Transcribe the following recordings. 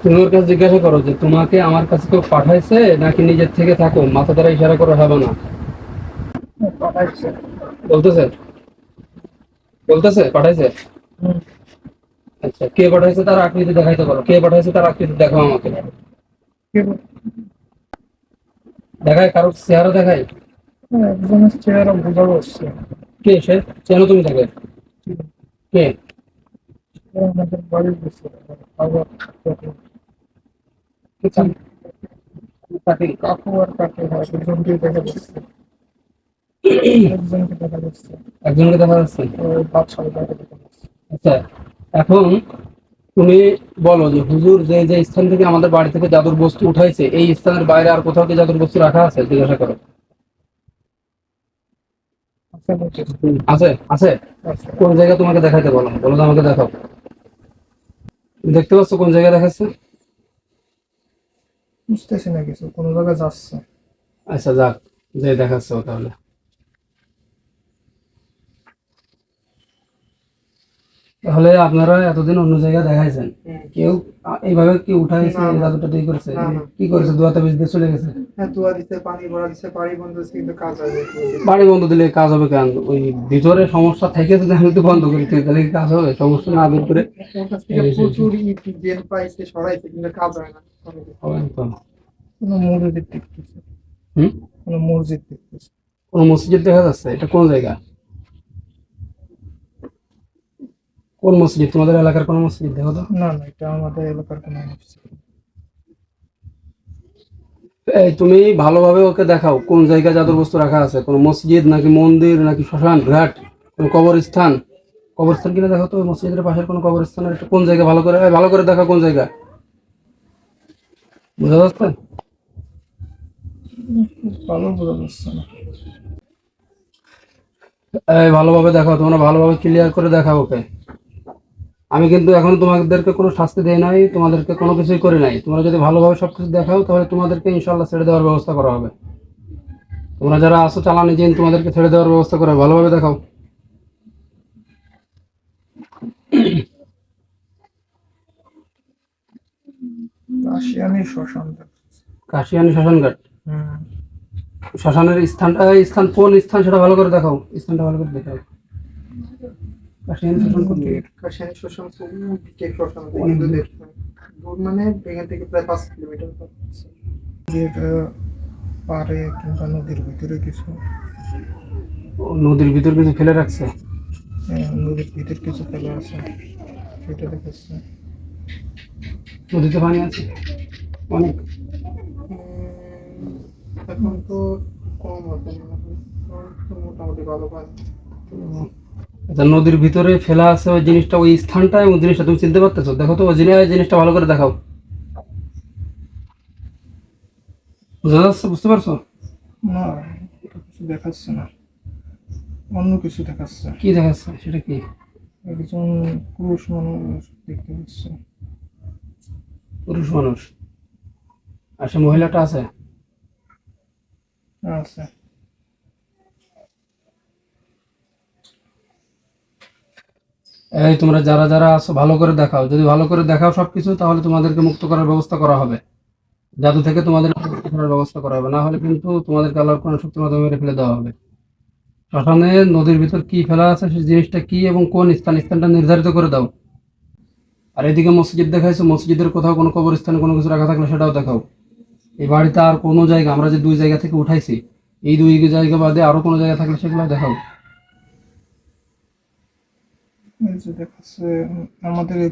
তুমি ওর কাছে জিজ্ঞাসা করো যে তোমাকে আমার কাছে কেউ পাঠাইছে নাকি নিজের থেকে থাকো? মাথা দ্বারা ইশারা করে হবে না। বলতেছে? বলতেছে? পাঠাইছে? আচ্ছা কে পাঠাইছে তার আকৃতি দেখাইতে পারো। কে পাঠাইছে তার আকৃতি দেখাও আমাকে। দেখায়? কারোর চেহারা দেখায়? একজনের চেহারা বোঝা যাচ্ছে কে সে? চেনো তুমি তাকে? কে? আমাদের বাড়ির কাকু আর কাকু হয় দুজনকেই দেখা যাচ্ছে। একজনকে দেখা যাচ্ছে। একজনকে দেখা যাচ্ছে? বাদশাহ দেখা যাচ্ছে। আচ্ছা এখন তুমি বলো যে হুজুর যে যে স্থান থেকে আমাদের বাড়ি থেকে জাদুর বস্তু উঠাইছে এই স্থানের বাইরে আর কোথাও কি জাদুর বস্তু রাখা আছে? জিজ্ঞাসা করো। আছে আছে? কোন জায়গা তোমাকে দেখাইতে বলো বলো তো আমাকে দেখাও। দেখতে পাচ্ছ কোন জায়গায় দেখাচ্ছে? বুঝতেছি না কিছু কোনো জায়গায় যাচ্ছে। আচ্ছা যাক যে দেখাচ্ছে তাহলে। তাহলে আপনারা এতদিন অন্য জায়গায় দেখাইছেন। কেউ এইভাবে কি উঠাইছে। জাদুটা করেছে। কি করেছে? দিয়ে চলে গেছে? হ্যাঁ দোয়া দিতে পানি ভরা দিতে পানি বন্ধ কিন্তু কাজ হয় না। বাড়ি বন্ধ দিলে কাজ হবে কেন? ওই ভিতরে সমস্যা থেকে যদি আমি তো বন্ধ করি তাহলে কি কাজ হবে? সমস্যা না বের করে প্রচুর জেল পাইছে সরাইছে কিন্তু কাজ হয় না। হবে না কোনো মসজিদ দেখতেছে। হুম? কোনো মসজিদ দেখতেছে। কোন মসজিদ দেখা যাচ্ছে? এটা কোন জায়গা? কোন মসজিদ? তোমাদের এলাকার কোন মসজিদ দেখো তো না না এটা আমাদের এলাকার কোনো মসজিদ। এই তুমি ভালোভাবে ওকে দেখাও কোন জায়গায় জাদুর বস্তু রাখা আছে? কোন মসজিদ নাকি মন্দির নাকি শ্মশান ঘাট? কোন কবরস্থান? কবরস্থান কিনা দেখো তো মসজিদের পাশের কোন কবরস্থানের একটা কোন জায়গা? ভালো করে ভালো করে দেখা কোন জায়গা। বুঝা যাচ্ছে? ভালো বোঝা যাচ্ছে না। এই ভালোভাবে দেখাও তোমরা ভালোভাবে ক্লিয়ার করে দেখাও ওকে। আমি কিন্তু এখন তোমাদেরকে কোনো শাস্তি দেই নাই তোমাদেরকে কোনো কিছুই করে নাই। তোমরা যদি ভালোভাবে সবকিছু দেখাও তাহলে তোমাদেরকে ইনশাল্লাহ ছেড়ে দেওয়ার ব্যবস্থা করা হবে। তোমরা যারা আসো চালানি জিন তোমাদেরকে ছেড়ে দেওয়ার ব্যবস্থা করা ভালোভাবে দেখাও। রাশিয়ানি শ্মশান। কাশিয়ানি শ্মশানঘাট। হুম শ্মশানের স্থানটা এই স্থান কোন স্থান সেটা ভালো করে দেখাও। স্থানটা ভালো করে দেখাও। কাশিয়ানি? কাশিয়ানি হিন্দুদের দূর মানে এখান থেকে প্রায় পাঁচ কিলোমিটার পর যেটা পারে কিংবা নদীর ভিতরে কিছু। ও, নদীর ভিতর কিছু ফেলে রাখছে? হ্যাঁ, নদীর ভিতরে কিছু ফেলে আছে সেটা দেখাচ্ছে নদীতে পানি আছে? অনেক। এখন তো কম হবে তো মোটামুটি ভালো আচ্ছা নদীর ভিতরে ফেলা আছে ওই জিনিসটা ওই স্থানটা এবং জিনিসটা তুমি চিনতে পারতেছো? দেখো তো ওই জিনিস- জিনিসটা ভালো করে দেখাও। বুঝা যাচ্ছে? বুঝতে পারছ? না এটা কিছু দেখাচ্ছে না। অন্য কিছু দেখাচ্ছে। কি দেখাচ্ছে? সেটা কি? একজন পুরুষ মানুষ দেখতে পাচ্ছে। পুরুষ মানুষ। আর সে মহিলাটা আছে? আছে এই তোমরা যারা যারা আছো, ভালো করে দেখাও। যদি ভালো করে দেখাও সবকিছু, তাহলে তোমাদেরকে মুক্ত করার ব্যবস্থা করা হবে। জাদু থেকে তোমাদের মুক্ত করার ব্যবস্থা করা হবে। না হলে কিন্তু তোমাদেরকে আল্লাহর কোন শক্তির মাধ্যমে মেরে ফেলে দেওয়া হবে। শ্মশানে নদীর ভিতর কি ফেলা আছে সেই জিনিসটা কি এবং কোন স্থান, স্থানটা নির্ধারিত করে দাও। আর এদিকে মসজিদ দেখাইছো, মসজিদের কোথাও কোনো কবরস্থানে কোনো কিছু রাখা থাকলে সেটাও দেখাও। এই বাড়িতে আর কোনো জায়গা আমরা যে দুই জায়গা থেকে উঠাইছি এই দুই জায়গা বাদে আরও কোনো জায়গা থাকলে সেগুলো দেখাও দেখাচ্ছে আমাদের এই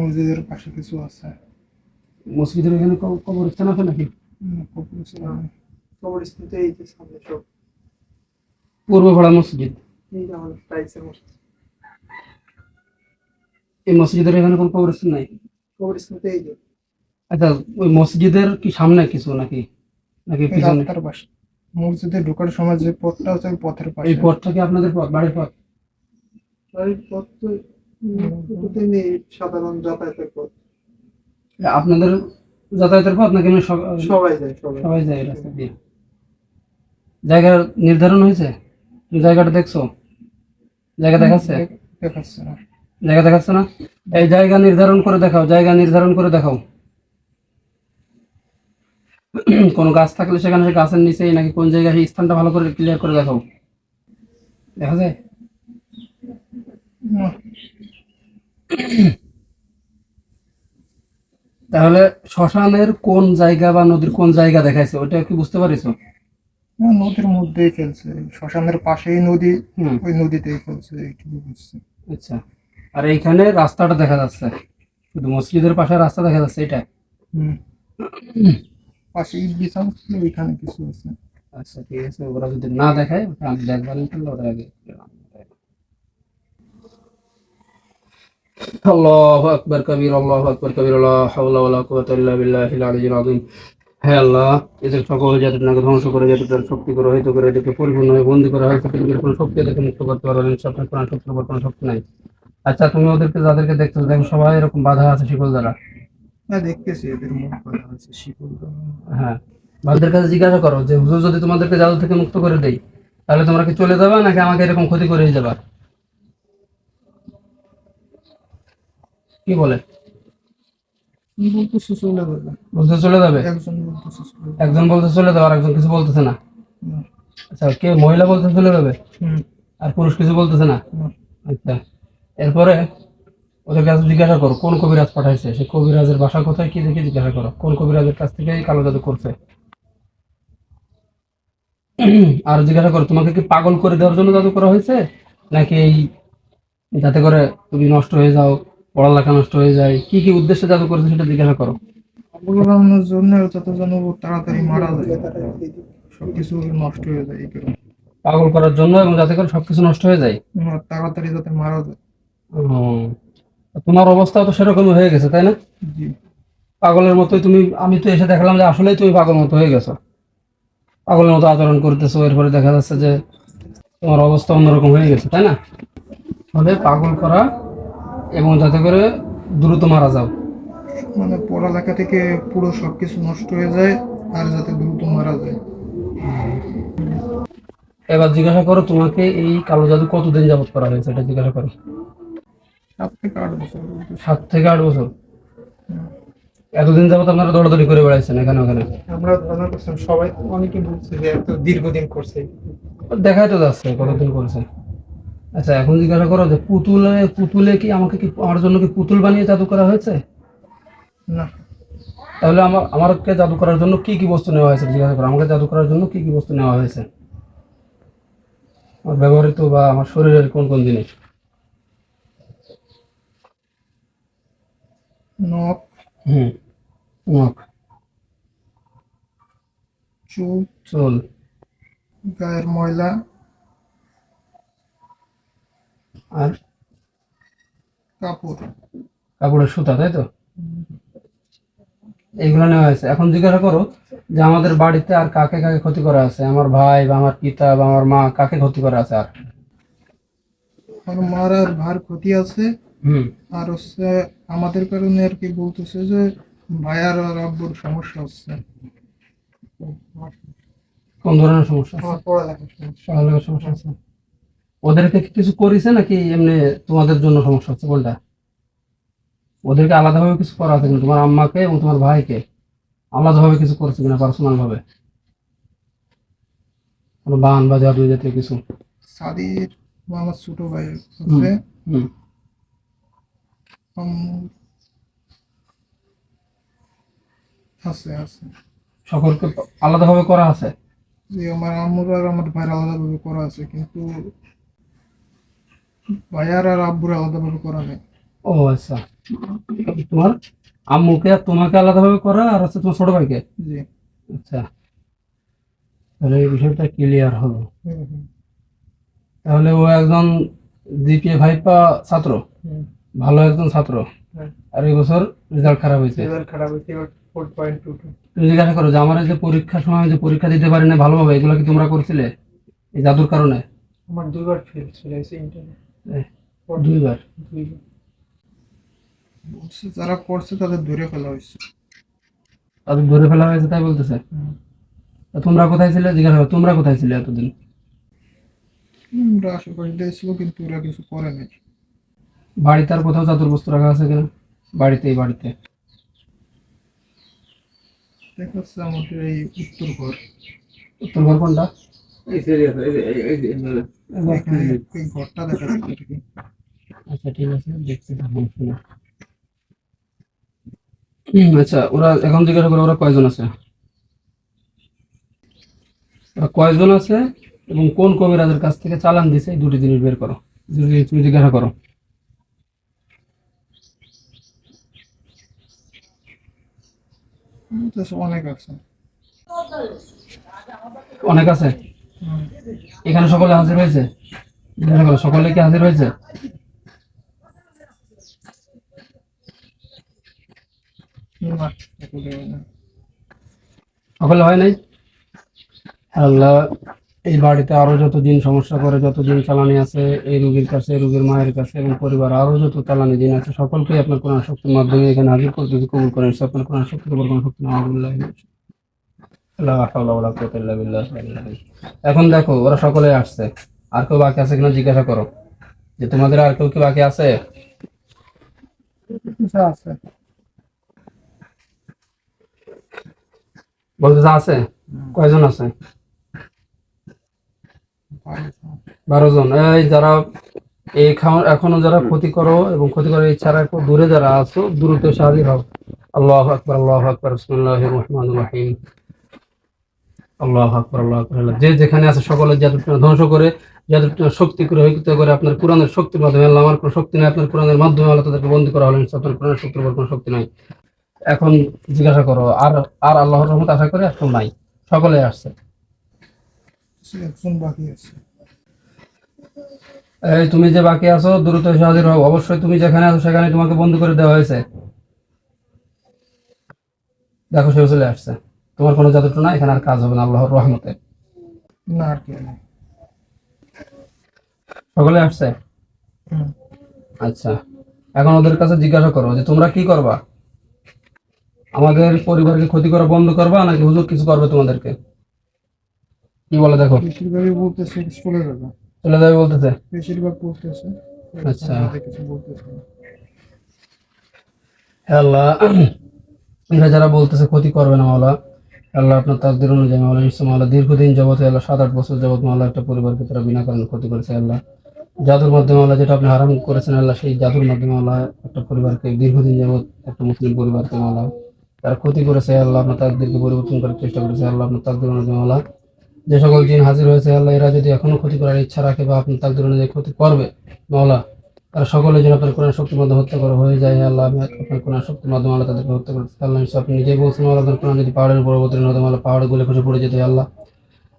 মসজিদের পাশে কিছু আছে। মসজিদের এখানে কবরস্থান আছে নাকি? উম, পুকুর এই যে সামনে সব। পূর্ব ভাড়া মসজিদ? এই মসজিদের এখানে কোনো কবরস্থান নাই? কবরস্থানতে এই যে। আচ্ছা ওই মসজিদের কি সামনে কিছু নাকি? নাকি পিছনে? রাস্তার পাশে। মসজিদে ঢোকার সময় যে পথটা আছে ওই পথের পাশে। এই পথটা কি আপনাদের পথ? বাড়ির পথ? বাড়ির পথ তো উম, সাধারণ যাতায়াতের পথ। আপনাদের যাতায়াতের পথ নাকি সবাই যায় সবাই। যায় রাস্তা দিয়ে? জায়গা নির্ধারণ হয়েছে? জায়গাটা দেখছ? জায়গা দেখাচ্ছে? দেখাচ্ছে না। জায়গা দেখাচ্ছে না? এই জায়গা নির্ধারণ করে দেখাও জায়গা নির্ধারণ করে দেখাও। কোনো গাছ থাকলে সেখানে সে গাছের নিচেই নাকি কোন জায়গায় সেই স্থানটা ভালো করে ক্লিয়ার করে দেখাও। দেখা যায়? তাহলে শ্মশানের কোন জায়গা বা নদীর কোন জায়গা দেখাইছে? ওটা কি বুঝতে পারিস নদীর মধ্যেই ফেলছে। শ্মশানের পাশেই নদী হুম। ওই নদীতেই বুঝছি। আচ্ছা। আর এইখানে রাস্তাটা দেখা যাচ্ছে। শুধু মসজিদের পাশে রাস্তা দেখা যাচ্ছে এটা হুম। পাশে ইট বিছানো ছিল ওইখানে কিছু আছে। আচ্ছা ঠিক আছে, ওরা যদি না দেখায় আমি দেখবার আগে আল্লাহু আকবার কবির, আল্লাহু আকবার কবির, লা হাওলা ওয়ালা ইল্লা আলিয়্যিল আযীম। হে আল্লাহ, এদের সকল জাতিটাকে ধ্বংস করে জাতিটার শক্তি করে হয়তো করে এদেরকে পরিপূর্ণভাবে বন্দি করা পৃথিবীর কোনো শক্তি এদেরকে মুক্ত করতে পারবে না সব কোনো শক্তি নাই। আচ্ছা তুমি ওদেরকে যাদেরকে দেখছ দেখো সবাই এরকম বাধা আছে শিকল দ্বারা। না দেখতেছি এদের মুখ করা আছে শিকল হ্যাঁ ভাইদের কাছে জিজ্ঞাসা করো যে হুজুর যদি তোমাদেরকে জাদু থেকে মুক্ত করে দেই তাহলে তোমরা কি চলে যাবে নাকি আমাকে এরকম ক্ষতি করে যাবা? কি বলে? বলতেছে চলে যাবে। বলতে চলে যাবে? একজন বলতেছে একজন বলতে চলে যাবে আর একজন কিছু বলতেছে না? আচ্ছা কে মহিলা বলতে চলে যাবে? হুম, আর পুরুষ কিছু বলতেছে না। আচ্ছা এরপরে ওদের কাছে জিজ্ঞাসা করো কোন কবিরাজ পাঠাইছে? সে কবিরাজের বাসা কোথায় কি দেখে জিজ্ঞাসা করো। কোন কবিরাজের কাছ থেকে এই কালো জাদু করছে? আর জিজ্ঞাসা করো তোমাকে কি পাগল করে দেওয়ার জন্য জাদু করা হয়েছে? নাকি এই যাতে করে তুমি নষ্ট হয়ে যাও পড়ালেখা নষ্ট হয়ে যায় কি কি উদ্দেশ্যে জাদু করেছে সেটা জিজ্ঞাসা করো। অবলম্বনের জন্য যত যেন তাড়াতাড়ি মারা যায়। সবকিছু নষ্ট হয়ে যায় এই কারণে। পাগল করার জন্য এবং যাতে করে সবকিছু নষ্ট হয়ে যায়? তাড়াতাড়ি যাতে মারা যায়। তোমার অবস্থাও তো সেরকম হয়ে গেছে তাই না? পাগলের মতোই তুমি আমি তো এসে দেখলাম যে আসলেই তুমি পাগল মতো হয়ে গেছো। পাগলের মতো আচরণ করতেছো এরপরে দেখা যাচ্ছে যে তোমার অবস্থা অন্যরকম হয়ে গেছে তাই না? তবে পাগল করা এবং যাতে করে দ্রুত মারা যাও। মানে পড়ালেখা থেকে পুরো সবকিছু নষ্ট হয়ে যায় আর যাতে দ্রুত মারা যায়। এবার জিজ্ঞাসা করো তোমাকে এই কালো জাদু কতদিন যাবত করা হয়েছে এটা জিজ্ঞাসা করো। সাত থেকে আট বছর। সাত থেকে আট বছর? এতদিন যাবত আপনারা দৌড়াদৌড়ি করে বেড়াইছেন এখানে ওখানে? আমরা ধারণা করছিলাম সবাই অনেকে বলছে যে এত দীর্ঘদিন করছে। দেখাই তো যাচ্ছে কতদিন করছে। আচ্ছা এখন জিজ্ঞাসা করো যে পুতুলে পুতুলে কি আমাকে কি আমার জন্য কি পুতুল বানিয়ে জাদু করা হয়েছে? না। তাহলে আমার আমাকে জাদু করার জন্য কি কি বস্তু নেওয়া হয়েছে জিজ্ঞাসা করো। আমাকে জাদু করার জন্য কি কি বস্তু নেওয়া হয়েছে? আমার ব্যবহৃত বা আমার শরীরের কোন কোন জিনিস? নখ হুম নখ চুল চুল। গায়ের ময়লা। আর? কাপড়। কাপড়ের সুতা তাই তো? এইগুলো নেওয়া হয়েছে। এখন জিজ্ঞাসা করো যে আমাদের বাড়িতে আর কাকে কাকে ক্ষতি করা আছে? আমার ভাই বা আমার পিতা বা আমার মা কাকে ক্ষতি করা আছে আর? আমার মার আর ভার ক্ষতি আছে। আর হচ্ছে আমাদের কারণে আর কি বলতেছে যে ভাইয়ার আর আব্বুর সমস্যা হচ্ছে। কোন ধরনের সমস্যা পড়ালেখার সমস্যা। আছে। ওদেরকে কিছু করেছে নাকি এমনি তোমাদের জন্য সমস্যা হচ্ছে কোনটা ওদেরকে আলাদাভাবে কিছু করা আছে কিনা? তোমার আম্মাকে এবং তোমার ভাইকে আলাদাভাবে কিছু করেছে কিনা পার্সোনাল ভাবে কোনো বান বা জাদু জাতীয় কিছু? সাদির আমার ছোট ভাই আছে আছে আছে। সকলকে আলাদাভাবে করা আছে? যে আমার আম্মুর আর আমার ভাইয়ের আলাদাভাবে করা আছে কিন্তু ভাইয়ার আর আব্বুর আলাদাভাবে করা নেই। ও আচ্ছা। তোমার আম্মুকে আর তোমাকে আলাদাভাবে করা আর হচ্ছে তোমার ছোট ভাইকে? জি। আচ্ছা। তাহলে এই বিষয়টা ক্লিয়ার হলো। তাহলে ও একজন জিপিএ ভাইপা ছাত্র? ভালো একজন ছাত্র। হ্যাঁ। আর এই বছর রেজাল্ট খারাপ হয়েছে। রেজাল্ট খারাপ হয়েছে এবার ফোর পয়েন্ট টু টু তুমি জিজ্ঞাসা করো যে আমার যে পরীক্ষার সময় যে পরীক্ষা দিতে পারি না ভালোভাবে এগুলো কি তোমরা করছিলে? এই জাদুর কারণে? আমার দুবার ফেল চলে গেছে ইন্টারনেট দুইবার। দুইবার। যারা করছে তাদের ধরে ফেলা হয়েছে। তাদের ধরে ফেলা হয়েছে তাই বলতেছে? তোমরা কোথায় ছিলে? জিজ্ঞাসা করো তোমরা কোথায় ছিলে এতদিন? আমরা আশেপাশে দিয়েছিল কিন্তু ওরা কিছু করে নাই। বাড়িতে আর কোথাও জাদুর বস্তু রাখা আছে কিনা? বাড়িতেই বাড়িতে। দেখা যাচ্ছে আমাদের এই উত্তর ঘর। উত্তর ঘর কোনটা? এই ঘরটা দেখা যাচ্ছে আচ্ছা ঠিক আছে দেখতে আচ্ছা ওরা এখন জিজ্ঞাসা করে ওরা কয়জন আছে? ওরা কয়জন আছে এবং কোন কবিরাজের কাছ থেকে চালান দিছে? এই দুটি জিনিস বের করো। দুটি জিনিস তুমি জিজ্ঞাসা করো হুম, তো অনেক আছে। অনেক আছে? এখানে সকলে হাজির হয়েছে? সকলে কি হাজির হয়েছে। সকলে হয় নাই? আল্লাহ এই বাড়িতে আরও যত দিন সমস্যা করে যত দিন চালানি আছে এই রুগীর কাছে রুগীর মায়ের কাছে এবং পরিবার আরও যত চালানি দিন আছে সকলকেই আপনার কোরআন শক্তির মাধ্যমে এখানে হাজির করতে কবুল করেন। আপনার কোরআন শক্তি কবুল কোরআন শক্তি এখন দেখো ওরা সকলে আসছে। আর কেউ বাকি আছে কিনা জিজ্ঞাসা করো। যে তোমাদের আর কেউ কি বাকি আছে? বলতে আছে? কয়জন আছে? বারো জন। এই যারা এই এখনও যারা ক্ষতি করো এবং ক্ষতি ইচ্ছা রাখো দূরে যারা আছো, দ্রুত সাহায্য হও আল্লাহ আকবর আল্লাহ আকবর বিসমিল্লাহ রহমান রহিম। আল্লাহ আকবর আল্লাহ আকবর যে যেখানে আছে সকলের জাদুটনা ধ্বংস করে জাদুটনা শক্তি করে, হইতে করে আপনার কোরআনের শক্তির মাধ্যমে। আল্লাহ, আমার কোনো শক্তি নাই, আপনার কোরআনের মাধ্যমে আল্লাহ তাদেরকে বন্দী করা হলো। আপনার কোরআনের শক্তির উপর কোনো শক্তি নাই। এখন জিজ্ঞাসা করো, আর আর আল্লাহর রহমত আশা করে এখন নাই? সকলে আসছে। একজন বাকি আছে। এই তুমি যে বাকি আছো দ্রুত এসে হাজির হও অবশ্যই তুমি যেখানে আছো সেখানে তোমাকে বন্ধ করে দেওয়া হয়েছে। দেখো সে চলে আসছে। তোমার কোনো জাদুটো না এখানে আর কাজ হবে না আল্লাহর রহমতে। না আর কি সকলে আসছে? আচ্ছা। এখন ওদের কাছে জিজ্ঞাসা করো যে তোমরা কি করবা? আমাদের পরিবারকে ক্ষতি করা বন্ধ করবা নাকি হুজুর কিছু করবে তোমাদেরকে? কি বলে দেখো? বেশিরভাগই বলতেছে চলে যাবে। চলে যাবে বলতেছে? বেশিরভাগ বলতেছে। আচ্ছা। কিছু বলতেছে আল্লাহ এরা যারা বলতেছে ক্ষতি করবে না মাওলা আল্লাহ আপনার তাকদির অনুযায়ী মাওলা নিশ্চয় মাওলা দীর্ঘদিন যাবত আল্লাহ সাত আট বছর যাবত মাওলা একটা পরিবারকে তারা বিনা কারণে ক্ষতি করেছে আল্লাহ। জাদুর মাধ্যমে আল্লাহ যেটা আপনি হারাম করেছেন আল্লাহ সেই জাদুর মাধ্যমে আল্লাহ একটা পরিবারকে দীর্ঘদিন যাবত একটা মুসলিম পরিবারকে মাওলা তারা ক্ষতি করেছে আল্লাহ আপনার তাদেরকে পরিবর্তন করার চেষ্টা করেছে আল্লাহ আপনার তাকদির অনুযায়ী মাওলা যে সকল জিন হাজির হয়েছে আল্লাহ এরা যদি এখনও ক্ষতি করার ইচ্ছা রাখে বা আপনার তাকদির অনুযায়ী ক্ষতি করবে মাওলা তারা সকলে যেন আপনার কোরআন শক্তির মাধ্যমে হত্যা করা হয়ে যায় আল্লাহ আমি আপনার কোরআন শক্তির মাধ্যমে আল্লাহ তাদেরকে হত্যা করতে আল্লাহ আপনি নিজেই বলছেন আল্লাহ আপনার কোরআন যদি পাহাড়ের অবতীর্ণ হতো আল্লাহ পাহাড় গুলে খসে পড়ে যেত আল্লাহ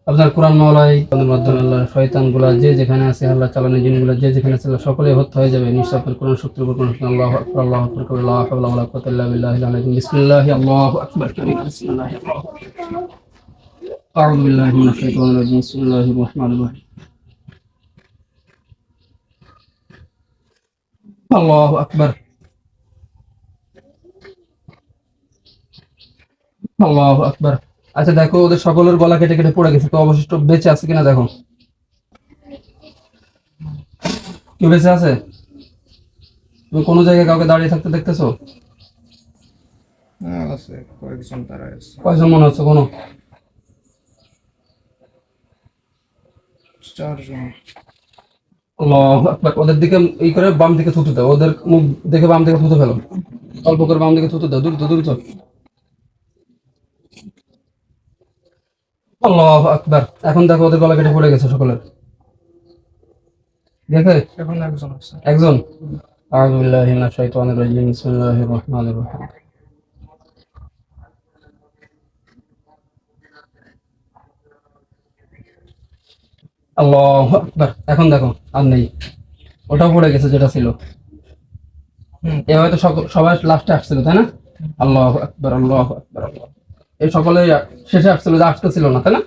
আপনার কোরআন মাওলাই কোরআনের মাধ্যমে আল্লাহ শয়তানগুলা যে যেখানে আছে আল্লাহ চালানি জিনগুলো যে যেখানে আছে আল্লাহ সকলে হত্যা হয়ে যাবে নিশ্চয় আপনার কোরআন শক্তির উপর কোরআন শক্তি আল্লাহ আকবার আল্লাহ আকবার কবির আল্লাহ বিসমিল্লাহি আল্লাহু আকবার কবির বিসমিল্লাহি আল্লাহু أعوذ بالله من الشيطان الرجيم بسم الله الرحمن الرحيم আল্লাহ আকবার আল্লাহ আকবার আচ্ছা দেখো ওদের সকলের গলা কেটে কেটে পড়ে গেছে তো অবশিষ্ট বেঁচে আছে কিনা দেখো কেউ বেঁচে আছে তুমি কোনো জায়গায় কাউকে দাঁড়িয়ে থাকতে দেখতেছো হ্যাঁ, আছে কয়েকজন তারা আছে কয়জন মনে হচ্ছে কোনো চারজন ওদের দিকে এই করে বাম দিকে থুতু দাও ওদের মুখ দেখে বাম দিকে থুতু ফেলো। অল্প করে বাম দিকে থুতু দাও দ্রুত দ্রুত। আল্লাহ আকবার। এখন দেখো ওদের গলা কেটে পড়ে গেছে সকলের। দেখে? এখন একজন একজন? আউযু বিল্লাহি মিনাশ শাইতানির রাজিম। বিসমিল্লাহির রহমানির রহিম। আল্লাহু এখন দেখো, আর নেই। ওটাও পড়ে গেছে যেটা ছিল। এভাবে তো সবাই লাস্টে আসছিল, তাই না? আল্লাহ আকবর আল্লাহ আকবর, আল্লাহ এই সকলে শেষে আসছিল, যে আসতে ছিল না, তাই না?